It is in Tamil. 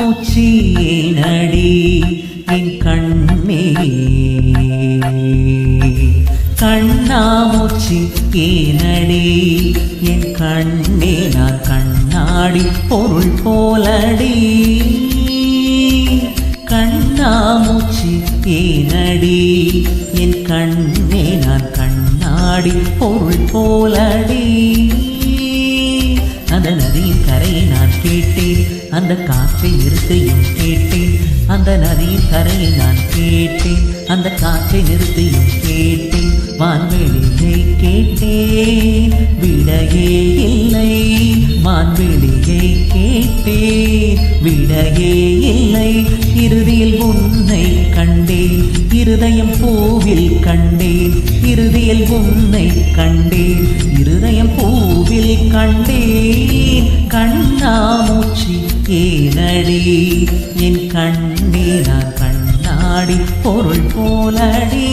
கண்ணாமூச்சி நடி என் கண்ணே கண்ணாமூச்சி ஏனடி என் கண்ணே நான் கண்ணாடி பொருள் போலடி. கண்ணாமூச்சி ஏனடி என் கண்ணே நான் கண்ணாடி பொருள் போலடி. அந்த நதியின் கரையை நான் கேட்டேன். அந்த காற்றை நிறுத்தையும் கேட்டேன். அந்த நதியின் கரையை நான் கேட்டேன். அந்த காற்றை நிறுத்தையும் கேட்டேன். வான்வெளியை கேட்டேன்? விடையே இல்லை. வான்வெளியை கேட்டேன்? விடையே இல்லை. இறுதியில் உன்னை கண்டேன். இருதயம் பூவில் கண்டேன். இறுதியில் உன்னை கண்டேன். கண்டேன் கண்ணாமூச்சி ஏனடி என் கண்ணே நான் கண்ணாடி பொருள் போலடி.